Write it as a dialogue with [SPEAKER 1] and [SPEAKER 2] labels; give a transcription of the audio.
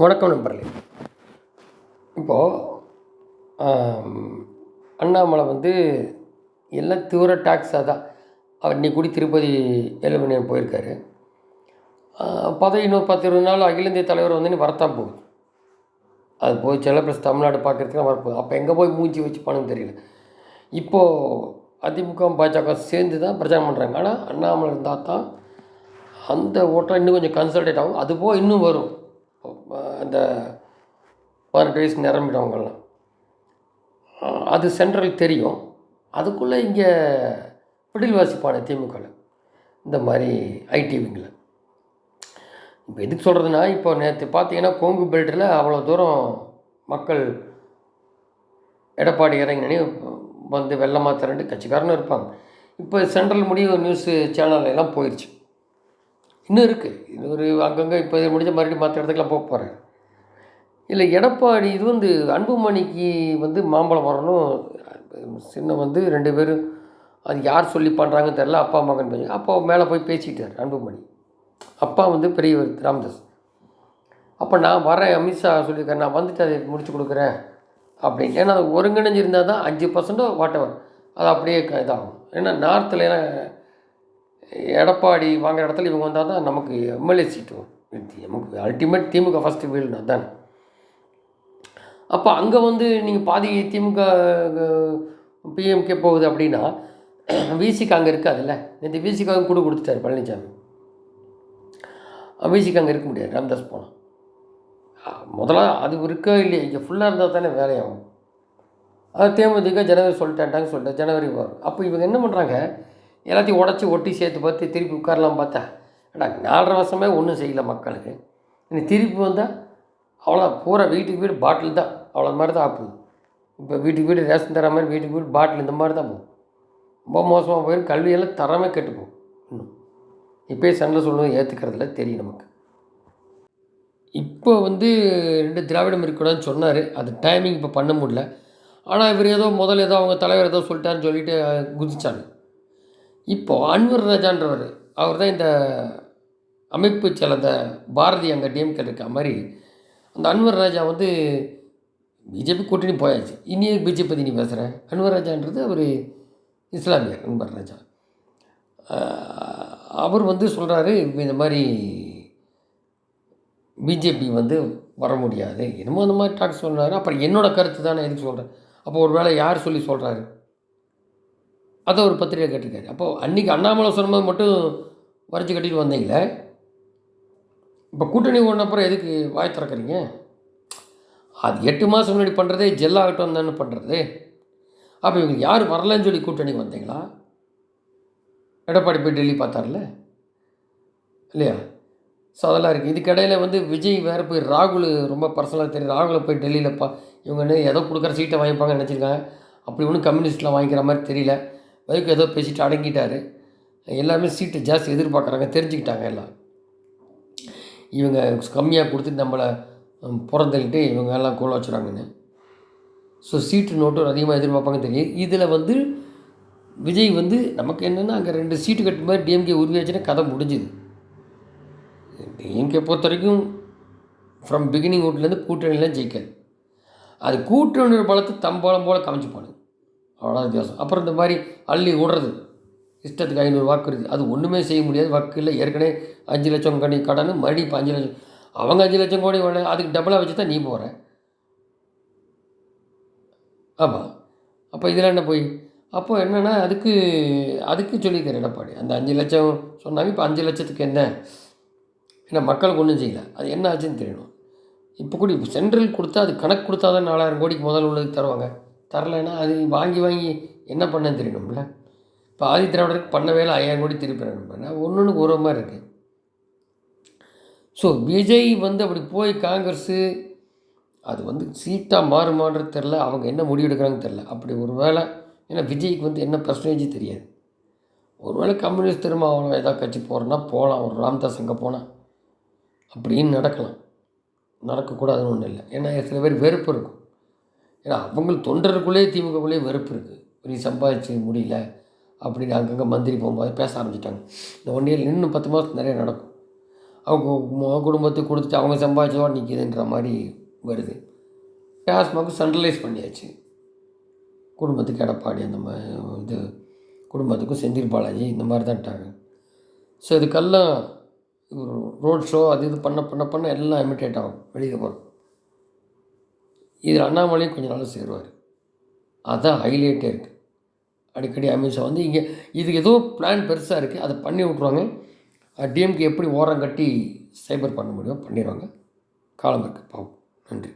[SPEAKER 1] வணக்கம் நண்பர்களே. இப்போது அண்ணாமலை வந்து எல்லாம் தீவிர டாக்ஸாக தான். அவர் இன்னைக்கு கூடி திருப்பதி ஏழுமணியன் போயிருக்காரு. பதவி இன்னொரு பத்து இருபது நாள் அகில இந்திய தலைவர் வந்து நீ வரத்தான் போகுது. அது போய் செல்ல ப்ளஸ் தமிழ்நாடு பார்க்குறதுக்குலாம் வரப்போகுது. அப்போ எங்கே போய் மூஞ்சி வச்சு பணம் தெரியல. இப்போது அதிமுக பாஜக சேர்ந்து தான் பிரச்சாரம் பண்ணுறாங்க ஆனால் அண்ணாமலை இருந்தால் தான் அந்த ஓட்டம் இன்னும் கொஞ்சம் கன்சல்டேட் ஆகும். அது போக இன்னும் வரும். அந்த பதினெட்டு வயசு நிரம்பிடவங்கள்லாம் அது சென்ட்ரல் தெரியும். அதுக்குள்ளே இங்கே பிடில் வாசிப்பான திமுகவில் இந்த மாதிரி ஐடிவிங்கில் இப்போ எதுக்கு சொல்கிறதுனா இப்போ நேற்று பார்த்தீங்கன்னா கொங்கு பெல்ட்டில் அவ்வளோ தூரம் மக்கள் எடப்பாடி இறங்கினே வந்து வெள்ளமாக திரண்டு கட்சிக்காரனும் இருப்பாங்க. இப்போ சென்ட்ரல் முடிவு நியூஸ் சேனல்லாம் எல்லாம் போயிடுச்சு இன்னும் இருக்குது இது ஒரு அங்கங்கே இப்போ இது முடிஞ்ச மறுபடியும் மற்ற இடத்துக்குலாம் போக போகிறேன் இல்லை எடப்பாடி இது வந்து அன்புமணிக்கு வந்து மாம்பழம் வரணும் சின்ன வந்து ரெண்டு பேரும். அது யார் சொல்லி பண்ணுறாங்கன்னு தெரில அப்பா மகன் பையன் அப்பா மேலே போய் பேசிட்டார் அன்புமணி. அப்பா வந்து பெரியவர் ராமதாஸ். அப்போ நான் வரேன் அமித்ஷா சொல்லியிருக்கேன் நான் வந்துட்டு அதை முடிச்சு கொடுக்குறேன் அப்படின்னு. ஏன்னா அது ஒருங்கிணைஞ்சிருந்தால் தான் அஞ்சு பர்சன்டோ வாட் எவர் அது அப்படியே க- இதாகும். ஏன்னா நார்த்தில் எடப்பாடி வாங்குற இடத்துல இவங்க வந்தால் தான் நமக்கு எம்எல்ஏ சீட்டு நமக்கு அல்டிமேட் திமுக ஃபஸ்ட்டு வீல்னு அதான். அப்போ அங்கே வந்து நீங்கள் பாதி திமுக பிஎம்கே போகுது அப்படின்னா விசிக்கு அங்கே இருக்காதுல்ல? நேற்று விசிக்காக கூட கொடுத்துட்டாரு பழனிசாமி விசிக்கு அங்கே இருக்க முடியாது ராம்தாஸ் போனால் முதல்ல அது இருக்கோ இல்லையா இங்கே ஃபுல்லாக இருந்தால் தானே வேலையாகும். அது தேமுதிக ஜனவரி சொல்லிட்டான்ட்டாங்க சொல்லிட்டு ஜனவரி வரும் அப்போ இவங்க என்ன பண்ணுறாங்க எல்லாத்தையும் உடச்சி ஒட்டி சேர்த்து பார்த்து திருப்பி உட்காரலாம் பார்த்தா ஏடா நாலரை வருஷமே ஒன்றும் செய்யலை மக்களுக்கு. இனி திருப்பி வந்தால் அவ்வளோ பூரா வீட்டுக்கு வீடு பாட்டில் தான். அவ்வளோ மாதிரி தான் ஆப்புது இப்போ வீட்டுக்கு வீடு ரேஷன் தர மாதிரி வீட்டுக்கு வீடு பாட்டில் இந்த மாதிரி தான் போகும் ரொம்ப மோசமாக போயிடும் கல்வியெல்லாம் தரமே கெட்டுப்போம் இன்னும். இப்போயே சண்டை சொல்லுவது ஏற்றுக்கிறதுல தெரியும் நமக்கு. இப்போ வந்து ரெண்டு திராவிடம் இருக்கக்கூடாதுன்னு சொன்னார். அது டைமிங் இப்போ பண்ண முடியல. ஆனால் இவர் ஏதோ முதல்ல ஏதோ அவங்க தலைவர் ஏதோ சொல்லிட்டாருன்னு சொல்லிட்டு குதிச்சாங்க இப்போது அன்வர் ராஜான்றவர் அவர் தான் இந்த அமைப்பு சில இந்த பாரதி அங்கே டிஎம்கே இருக்க மாதிரி அந்த அன்வர் ராஜா வந்து பிஜேபி கூட்டணி போயாச்சு. இனியே பிஜேபி பற்றி நீ பேசுகிறேன் அன்வர் ராஜான்றது அவர் இஸ்லாமியர் அன்வர் ராஜா. அவர் வந்து சொல்கிறாரு இந்த மாதிரி பிஜேபி வந்து வர முடியாது. என்னமோ அந்த மாதிரி டாக்ஸ் சொன்னார். அப்புறம் என்னோடய கருத்து தானே எதுக்கு சொல்கிறேன் அப்போ ஒரு வேளை யார் சொல்லி சொல்கிறாரு அதை ஒரு பத்திரிகை கேட்டிருக்காரு. அப்போது அன்றைக்கி அண்ணாமலை சொன்னது மட்டும் வரைச்சி கட்டிட்டு வந்தீங்களே? இப்போ கூட்டணி ஒன்று எதுக்கு வாய் திறக்கிறீங்க? அது எட்டு மாதம் முன்னாடி பண்ணுறதே ஜெல்லாகட்டும் தானே பண்ணுறது. அப்போ இவங்க யார் வரலன்னு சொல்லி கூட்டணிக்கு வந்தீங்களா? எடப்பாடி போய் டெல்லி பார்த்தார்ல? இல்லையா? ஸோ அதெல்லாம் இருக்குது இதுக்கிடையில் வந்து விஜய் வேறு போய் ராகுல் ரொம்ப பர்சனலாக தெரியும் ராகுலை போய் டெல்லியில் பா இவங்க என்ன ஏதோ கொடுக்குற சீட்டை வாங்கிப்பாங்கன்னு நினச்சிருக்காங்க. அப்படி ஒன்றும் கம்யூனிஸ்ட்டில் வாங்கிக்கிற மாதிரி தெரியல. வைக்கு ஏதோ பேசிட்டு அடங்கிட்டார். எல்லாமே சீட்டு ஜாஸ்தி எதிர்பார்க்குறாங்க. தெரிஞ்சுக்கிட்டாங்க எல்லாம். இவங்க கம்மியாக கொடுத்துட்டு நம்மளை பிறந்துக்கிட்டு இவங்க எல்லாம் கோல வச்சுறாங்கன்னு. ஸோ சீட்டு நோட்டு அதிகமாக எதிர்பார்ப்பாங்க தெரியும். இதில் வந்து விஜய் வந்து நமக்கு என்னென்னா அங்கே ரெண்டு சீட்டு கட்டும் மாதிரி டிஎம்கே உருவாச்சுன்னா கதை முடிஞ்சுது. டிஎம்கே பொறுத்த வரைக்கும் ஃப்ரம் பிகினிங் வீட்லேருந்து கூட்டணிலாம் ஜெயிக்காது அது கூட்டணி பலத்தை தம்பாலம் போல் காமிச்சுப்பானுங்க அவ்வளோ வித்தியாசம். அப்புறம் இந்த மாதிரி அள்ளி விடுறது. இஷ்டத்துக்கு ஐநூறு வாக்கு இருக்குது அது ஒன்றுமே செய்ய முடியாது. வாக்கு இல்லை. ஏற்கனவே அஞ்சு லட்சம் கணி கடன் மறுபடியும் இப்போ அஞ்சு லட்சம் அவங்க அஞ்சு லட்சம் கோடி வேணும் அதுக்கு டபுளாக வச்சு தான் நீ போகிற ஆமாம் அப்போ இதில் என்ன போய்? அப்போது என்னென்னா அதுக்கு அதுக்கு சொல்லியிருக்காரு எடப்பாடி. அந்த அஞ்சு லட்சம் சொன்னாங்க இப்போ அஞ்சு லட்சத்துக்கு என்ன? ஏன்னா மக்களுக்கு ஒன்றும் செய்யல. அது என்ன ஆச்சுன்னு தெரியணும். இப்போ கூட இப்போ சென்ட்ரல் கொடுத்தா அது கணக்கு கொடுத்தா தான் நாலாயிரம் கோடிக்கு முதல்ல உள்ளதுக்கு தருவாங்க. தரலைன்னா அது வாங்கி வாங்கி என்ன பண்ணேன்னு தெரியணும்ல? இப்போ ஆதி திராவிடருக்கு பண்ண வேலை ஐயாயிரம் கோடி திருப்பி ஒன்று ஒன்றுக்கு ஒரு மாதிரி இருக்குது ஸோ விஜய் வந்து அப்படி போய் காங்கிரஸு அது வந்து சீட்டாக மாறுமான்றது தெரில அவங்க என்ன முடிவு எடுக்கிறாங்கன்னு தெரில அப்படி ஒரு வேளை ஏன்னா விஜய்க்கு வந்து என்ன பர்சன்டேஜ் தெரியாது. ஒருவேளை கம்யூனிஸ்ட் திரும்ப அவன் ஏதாவது கட்சி போகிறேன்னா போகலாம் ஒரு ராம்தாஸ் அங்கே போனால் அப்படின்னு நடக்கலாம். நடக்கக்கூடாதுன்னு ஒன்றும் இல்லை. ஏன்னா சில பேர் வெறுப்பு இருக்கும். ஏன்னா அவங்களுக்கு தொண்டருக்குள்ளேயே திமுகக்குள்ளேயே வெறுப்பு இருக்குது நீ சம்பாதிச்சு முடியல அப்படின்னு அங்கங்கே மந்திரி போகும்போது பேச ஆரம்பிச்சிட்டாங்க. இந்த ஒன் இயர் இன்னும் பத்து மாதம் நிறைய நடக்கும். அவங்க மொ- குடும்பத்துக்கு கொடுத்துட்டு அவங்க சம்பாதிச்சதோட நிற்கிதுன்ற மாதிரி வருது. டாஸ்மாக் சென்ட்ரலைஸ் பண்ணியாச்சு. குடும்பத்துக்கு எடப்பாடி அந்த மாதிரி இது குடும்பத்துக்கும் செந்தில் பாலாஜி இந்த மாதிரி தான்ட்டாங்க ஸோ இதுக்கெல்லாம் ரோட் ஷோ அது இது பண்ண பண்ண பண்ண எல்லாம் இமிட்டேட் ஆகும். வெளியில் போகிறோம் இதில் அண்ணாமலையும் கொஞ்ச நாள் சேருவார். அதுதான் ஹைலைட்டே இருக்குது அடிக்கடி அமித்ஷா வந்து இங்கே இதுக்கு ஏதோ பிளான் பெருசாக இருக்குது அதை பண்ணி விட்ருவாங்க டிஎம்கே எப்படி ஓரம் கட்டி சைபர் பண்ண முடியும் பண்ணிடுவாங்க. காலம் இருக்குது பாவம். நன்றி.